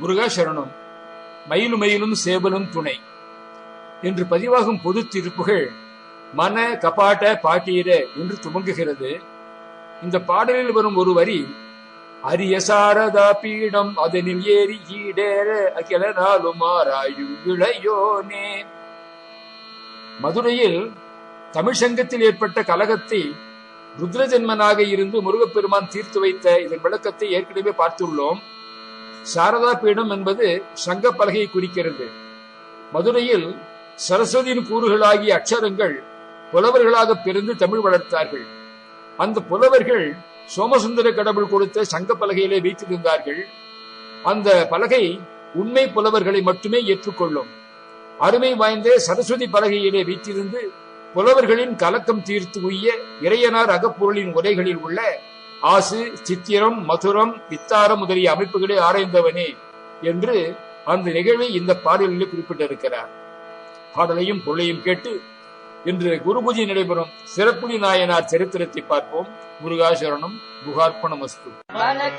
முருகா சரணம் மயிலும் மயிலும் சேவலும் துணை என்று பதிவாகும் பொது திருப்புகள் மன கபாட்ட பாட்டீர என்று துவங்குகிறது. இந்த பாடலில் வரும் ஒரு வரி அரிய சாரதா பீடம் அதனில் ஏறி ஈடேற அகில நாளும் ஆராயும் இளையோனே. மதுரையில் தமிழ்சங்கத்தில் ஏற்பட்ட கலகத்தை ருத்ரஜன்மனாக இருந்து முருகப்பெருமான் தீர்த்து வைத்த இதன் விளக்கத்தை ஏற்கனவே பார்த்துள்ளோம். சாரதா பீடம் என்பது சங்க பலகையை குறிக்கிறது. மதுரையில் சரஸ்வதியின் கூறுகளாகிய அக்ஷரங்கள் புலவர்களாக பிறந்து தமிழ் வளர்த்தார்கள். அந்த புலவர்கள் சோமசுந்தர கடவுள் கொடுத்த சங்க பலகையிலே வைத்திருந்தார்கள். அந்த பலகை உண்மை புலவர்களை மட்டுமே ஏற்றுக்கொள்ளும். அருமை வாய்ந்த சரஸ்வதி பலகையிலே வைத்திருந்து புலவர்களின் கலக்கம் தீர்த்து உய்ய இறையனார் அகப்பொருளின் உரைகளில் உள்ள ஆசு சித்திரம் மதுரம் வித்தாரம் முதலிய அமைப்புகளை ஆராய்ந்தவனே என்று அந்த நிகழ்வை இந்த பாடலில் குறிப்பிட்டிருக்கிறார். பாடலையும் பொருளையும் கேட்டு இன்று குருபூஜை நடைபெறும் சிறப்புலி நாயனார் சரித்திரத்தை பார்ப்போம். முருகாசரணம் குகார்ப்பணம் அஸ்து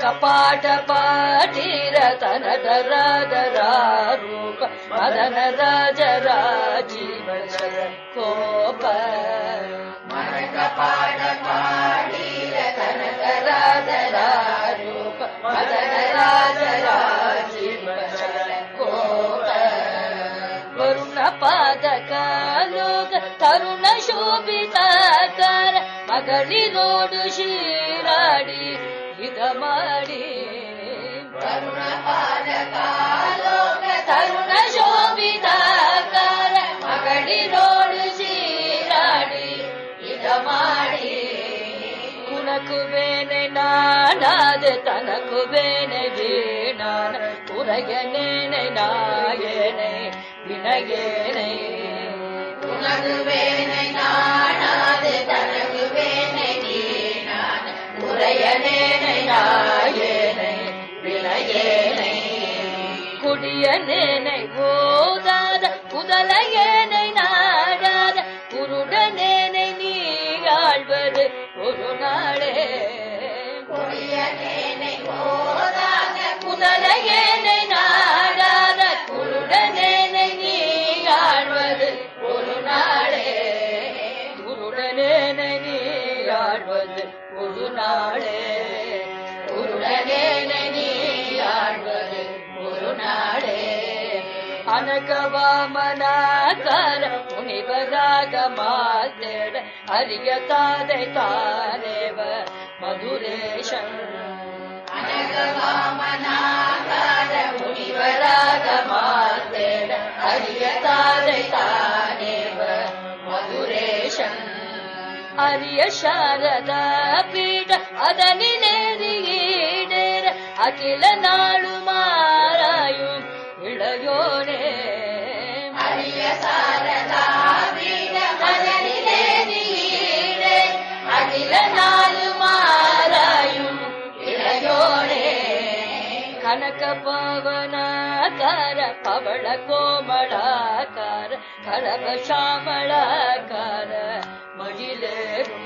கபாட பாடீர தனத ராஜராரூப மதன ராஜராஜீவ पादका लरुणा शोबिता कर्गी रोडु शिराडी इदमाडीणा शोबिता कार अगडि रोड शिराडी इदमाडी तन कुबेणनाद तन कुबेण குறையனேனை நாயனை வினயேனை உனது வேனை நானாது தனக்கு வேனை வீணான குறையனேனை நாயனை வினயேனை குடியனேனை ஓதாத குதலையேனை நாடாத குருடனேனை நீ ஆழ்வது ஒரு நாளே. குடியனேனை ஓதாத குதலையேனை पुरु गुरुणाडे अनग वामनाकारमातर हर्य तारतानेव मधुरेश अनगवामनाकार मातर हरियतादय ताव मधुरेश हर्य शारदापि അതനിലേറിയേടേര അഖില നാളുമാറായും ഇളയോടെ അരിയ സാരദാവിന അതനിലേറിയേടേ അഖില നാളുമാറായും ഇളയോടെ കനക പവനാകാര പവള കോമളാകാര കലവ ശ്യാമളാകാര മഴിലേറും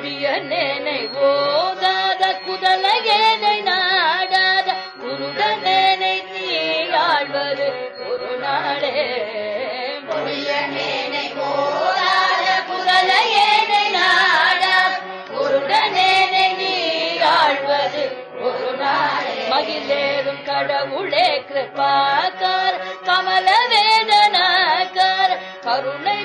கொடிய நேனை ஓதாத குதலையேனை நாடாத குருடனேனை நீ ஆழ்வது ஒரு நாளே. கொடிய நேனை ஓதாத குதலையேனை நாடாத குருடனேனை நீ ஆழ்வது ஒரு நாளே. மகிழேறும் கடவுளே கிருபாக்கார் கமல வேதனாக்கார் கருணை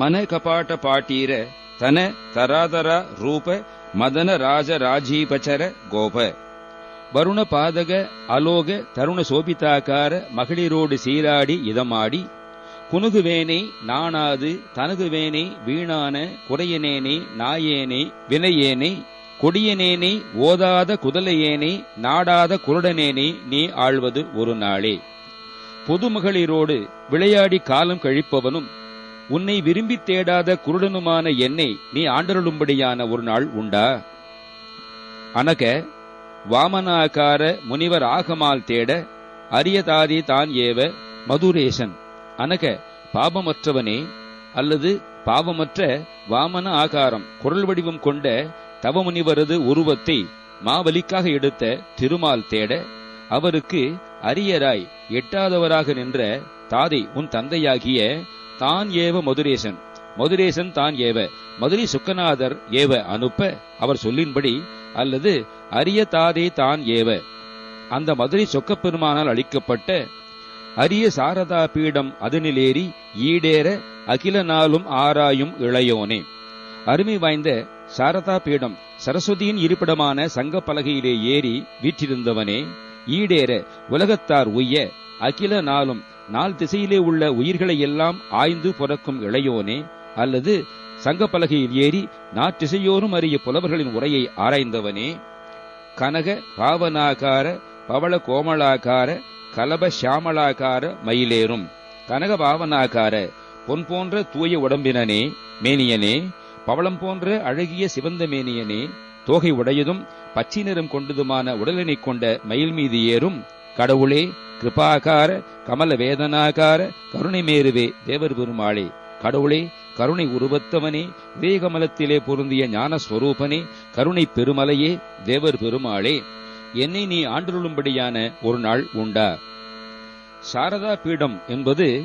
ಮನ ಕಪಾಟ ಪಾಟೀರ ತನ ತರಾದರ ರೂಪ ಮದನ ರಾಜ ರಾಜೀಪಚರ ಗೋಪ வருண பாதக அலோக தருண சோபிதாக்கார மகளிரோடு சீராடி இதமாடி குனுகுவேனை நாணாது தனகுவேனை வீணான குறையனேனை நாயேனை வினையேனை கொடியனேனை ஓதாத குதலையேனை நாடாத குருடனேனை நீ ஆள்வது ஒரு நாளே பொதுமகளிரோடு விளையாடி காலம் கழிப்பவனும் உன்னை விரும்பித் தேடாத குருடனுமான என்னை நீ ஆண்டருளும்படியான ஒரு நாள் உண்டா? அனக வாமனாகார முனிவர் ஆகமால் தேட அரியதாதி தான் ஏவ மதுரேசன். அனக பாபமற்றவனே அல்லது பாவமற்ற வாமன ஆகாரம் குரல் வடிவம் கொண்ட தவமுனிவரது உருவத்தை மாவலிக்காக எடுத்த திருமால் தேட அவருக்கு அரியராய் எட்டாதவராக நின்ற தாதை உன் தந்தையாகிய தான் ஏவ மதுரேசன். மதுரேசன் தான் ஏவ. மதுரை சுக்கநாதர் ஏவ அனுப்ப அவர் சொல்லின்படி அல்லது அரிய தாதே தான் ஏவ. அந்த மதுரை சொக்கப்பெருமானால் அளிக்கப்பட்ட அரிய சாரதா பீடம் அதனிலேறி ஈடேற அகில நாளும் ஆராயும் இளையோனே. அருமை வாய்ந்த சாரதா பீடம் சரஸ்வதியின் இருப்பிடமான சங்க பலகையிலே ஏறி வீற்றிருந்தவனே ஈடேற உலகத்தார் உய்ய அகில நாளும் நாள் திசையிலே உள்ள உயிர்களை எல்லாம் ஆய்ந்து புறக்கும் இளையோனே அல்லது சங்க பலகையில் ஏறி நாற்றிசையோரும் அறிய புலவர்களின் உரையை ஆராய்ந்தவனே கனக பாவனாகார பவள கோமலாகார கலப ஷியாமலாகார மயிலேறும். கனக பாவனாகார பொன் போன்ற தூய உடம்பினனே மேனியனே பவளம் போன்ற அழகிய சிவந்த மேனியனே தோகை உடையதும் பச்சை நிறம் கொண்டதுமான உடலினை கொண்ட மயில் மீது ஏறும். கடவுளே கிருபாகார கமல வேதனாகார கருணை மேருவே தேவர் பெருமாளே. கடவுளே கருணை உருவத்தவனே வேகமலத்திலே பொருந்திய ஞானஸ்வரூபனே கருணை பெருமலையே தேவர் பெருமாளே. என்னை நீ ஆண்டுள்ளும்படியான ஒரு நாள் உண்டா? சாரதா பீடம் என்பது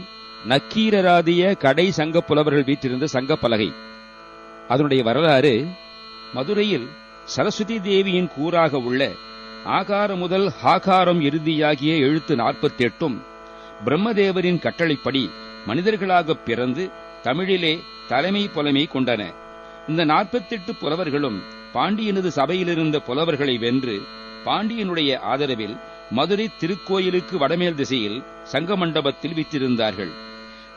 நக்கீரராதிய கடை சங்க புலவர்கள் வீற்றிருந்த சங்க பலகை. அதனுடைய வரலாறு மதுரையில் சரஸ்வதி தேவியின் கூறாக உள்ள ஆகார முதல் ஹாகாரம் இறுதியாகிய எழுத்து நாற்பத்தி எட்டும் பிரம்மதேவரின் கட்டளைப்படி மனிதர்களாக பிறந்து தமிழிலே தலைமை புலமை கொண்டன. இந்த நாற்பத்தெட்டு புலவர்களும் பாண்டியனது சபையிலிருந்த புலவர்களை வென்று பாண்டியனுடைய ஆதரவில் மதுரை திருக்கோயிலுக்கு வடமேல் திசையில் சங்க மண்டபத்தில் விற்றிருந்தார்கள்.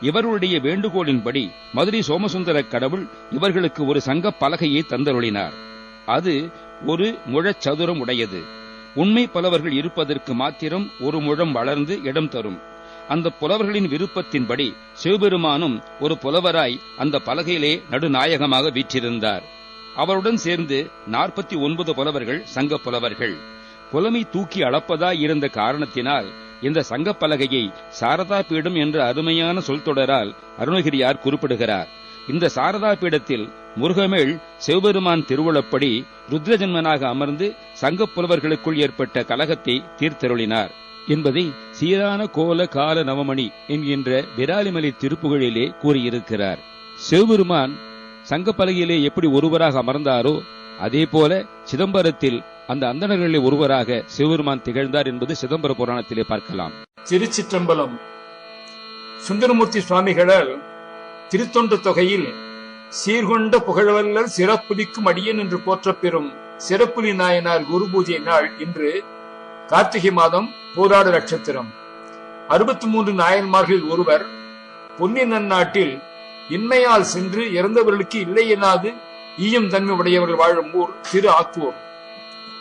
இவர்களுடைய வேண்டுகோளின்படி மதுரை சோமசுந்தர கடவுள் இவர்களுக்கு ஒரு சங்க பலகையை தந்தருளினார். அது ஒரு முழச்சதுரம் உடையது. உண்மை புலவர்கள் இருப்பதற்கு மாத்திரம் ஒரு முழம் வளர்ந்து இடம் தரும். அந்த புலவர்களின் விருப்பத்தின்படி சிவபெருமானும் ஒரு புலவராய் அந்த பலகையிலே நடுநாயகமாக வீற்றிருந்தார். அவருடன் சேர்ந்து நாற்பத்தி ஒன்பது புலவர்கள் சங்க புலவர்கள். புலமை தூக்கி அளப்பதாய் இருந்த காரணத்தினால் இந்த சங்கப் பலகையை சாரதா பீடம் என்ற அருமையான சொல் தொடரால் அருணகிரியார் குறிப்பிடுகிறார். இந்த சாரதா பீடத்தில் முருகமேள் சிவபெருமான் திருவுளப்படி ருத்ரஜன்மனாக அமர்ந்து சங்கப் புலவர்களுக்குள் ஏற்பட்ட கலகத்தை தீர்த்தருளினார் என்பதை சீரான கோல கால நவமணி என்கின்ற விராலிமலை திருப்புகழிலே கூறியிருக்கிறார். சிவபெருமான் சங்கப்பலகையிலே எப்படி ஒருவராக அமர்ந்தாரோ அதே போல சிதம்பரத்தில் அந்த அந்தணர்களிலே ஒருவராக சிவபெருமான் திகழ்ந்தார் என்பது சிதம்பர புராணத்திலே பார்க்கலாம். திருச்சிற்றம்பலம் சுந்தரமூர்த்தி சுவாமிகளால் திருத்தொண்டு தொகையில் சீர்கொண்ட புகழவல்லர் சிறப்புலிக்கும் அடியன் என்று போற்றப்பெறும் சிறப்புலி நாயனார் குரு பூஜை நாள் இன்று கார்த்திகை மாதம் போராடு நட்சத்திரம். அறுபத்தி மூன்று நாயன்மார்களில் ஒருவர் பொன்னி நன்னாட்டில் இன்மையால் சென்று இறந்தவர்களுக்கு இல்லை எனாது ஈயும் தன்மை உடையவர்கள் வாழும் ஊர் திரு ஆத்தூர்.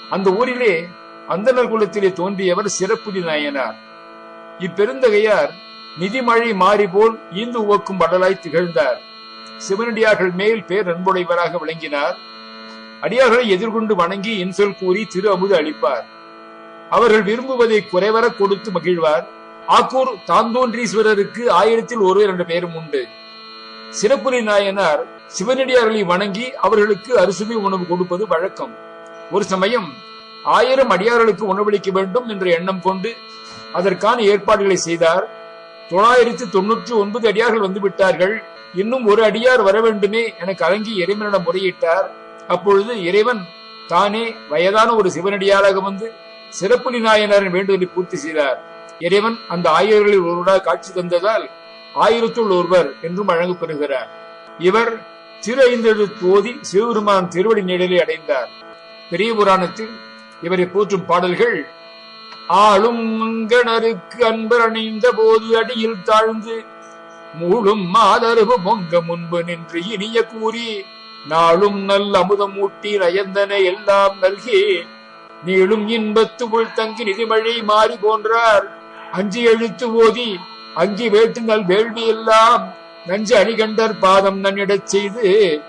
அந்த ஊரிலே அந்தனர் குலத்திலே தோன்றியவர் சிறப்புலி நாயனார். இப்பெருந்தகையார் நிதிமழை மாறி போல் ஈந்து உவக்கும் வடலாய் திகழ்ந்தார். சிவனடியார்கள் மேல் பேர் அன்புடையவராக விளங்கினார். அடியார்களை எதிர்கொண்டு வணங்கி இன்சொல் கூறி திரு அமுது அளிப்பார். அவர்கள் விரும்புவதை குறைவர கொடுத்து மகிழ்வார். ஆக்கூர் தாந்தோன்றீஸ்வரருக்கு ஆயிரத்தில் ஒரு இரண்டு பேரும் உண்டு. சிறப்புலி நாயனார் சிவனடியார்களை வணங்கி அவர்களுக்கு அரிசுமை உணவு கொடுப்பது வழக்கம். ஒரு சமயம் ஆயிரம் அடியார்களுக்கு உணவளிக்க வேண்டும் என்ற எண்ணம் கொண்டு அதற்கான ஏற்பாடுகளை செய்தார். தொள்ளாயிரத்தி தொன்னூற்றி ஒன்பது அடியார்கள் வந்து விட்டார்கள். இன்னும் ஒரு அடியார் வர வேண்டுமே என கலங்கி இறைவனிடம் முறையிட்டார். அப்பொழுது இறைவன் தானே வயதான ஒரு சிவனடியாராக வந்து சிறப்புலி நாயனாரின் வேண்டுதலை பூர்த்தி செய்தார். இறைவன் அந்த ஆயிரங்களில் ஒருவராக காட்சி தந்ததால் ஆயிரத்துள் ஒருவர் என்றும் வழங்கப் பெறுகிறார். இவர் திரு ஐந்தெழுத்து ஓதி சிவபெருமான் திருவடி நிழலை அடைந்தார். பெரிய புராணத்தில் இவரை போற்றும் பாடல்கள் ஆளும் அங்கணருக்கு அன்பர் அணிந்த போது அடியில் தாழ்ந்து மூழும் மாதரவு பொங்க முன்பு நின்று இனிய கூறி நாளும் நல் அமுதம் ஊட்டி நயந்தன எல்லாம் நல்கி நீளும் இன்பத்துக்குள் தங்கி நிதிமழை மாறி போன்றார். அஞ்சு எழுத்து ஓதி அங்கி வேட்டுங்கள் வேள்வி எல்லாம் நஞ்சு அணிகண்டர் பாதம் நன்னிடச் செய்து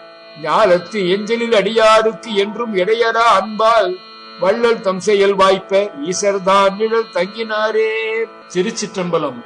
ஞாலத்து எஞ்சலில் அடியாருக்கு என்றும் இடையரா அன்பால் வள்ளல் தம் செயல் வாய்ப்ப ஈசர்தான் நிழல் தங்கினாரே. திருச்சிற்றம்பலம்.